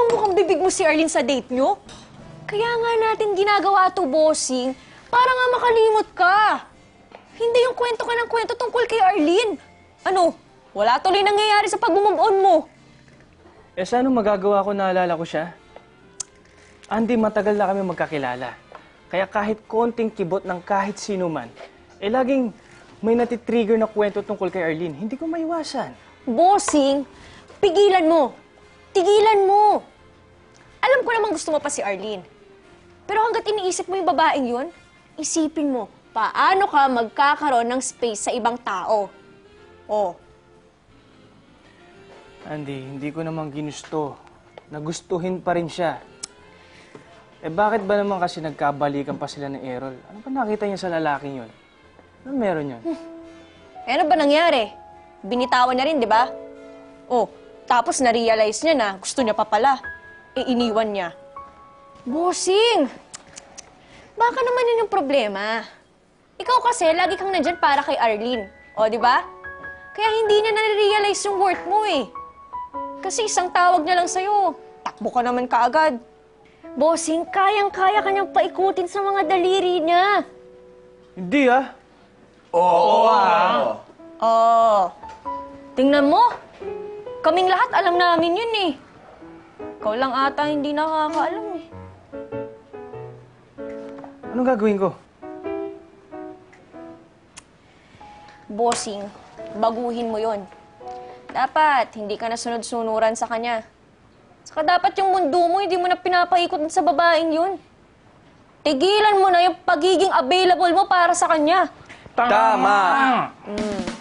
bang mukhang bibig mo si Arlene sa date nyo? Kaya nga natin ginagawa to, bossing, para nga makalimot ka. Hindi yung kwento ka ng kwento tungkol kay Arlene. Ano, wala tuloy nangyayari sa pag-move on mo. Eh, sa ano magagawa ko naalala ko siya? Andy, matagal na kami magkakilala. Kaya kahit konting kibot ng kahit sino man, eh laging may natitrigger na kwento tungkol kay Arlene. Hindi ko maiwasan. Bossing, pigilan mo. Tigilan mo. Alam ko naman gusto mo pa si Arlene. Pero hanggat iniisip mo yung babaeng yun, isipin mo, paano ka magkakaroon ng space sa ibang tao? Oh, Andy, hindi ko naman ginusto. Nagustuhin pa rin siya. Eh bakit ba naman kasi nagkabalikan pa sila ni Errol? Ano ba nakita niya sa lalaking yun? Ano meron yun? eh ano ba nangyari? Binitawan niya rin, di ba? Oh, tapos na-realize niya na gusto niya pa pala. E iniwan niya. Bossing! Baka naman yun yung problema. Ikaw kasi, lagi kang nandyan para kay Arlene. O, di ba? Kaya hindi niya na-realize yung worth mo eh. Kasi isang tawag niya lang sa'yo. Takbo ka naman kaagad. Bossing, kayang-kaya kanyang paikutin sa mga daliri niya. Hindi ah. Oh, tingnan mo. Kaming lahat alam namin yun eh. Ikaw lang ata hindi nakakaalam eh. Anong gagawin ko? Bossing, baguhin mo yon. Dapat, hindi ka na sunod-sunuran sa kanya. Saka dapat yung mundo mo, hindi mo na pinapaikot sa babaeng yun. Tigilan mo na yung pagiging available mo para sa kanya. Tama! Mm.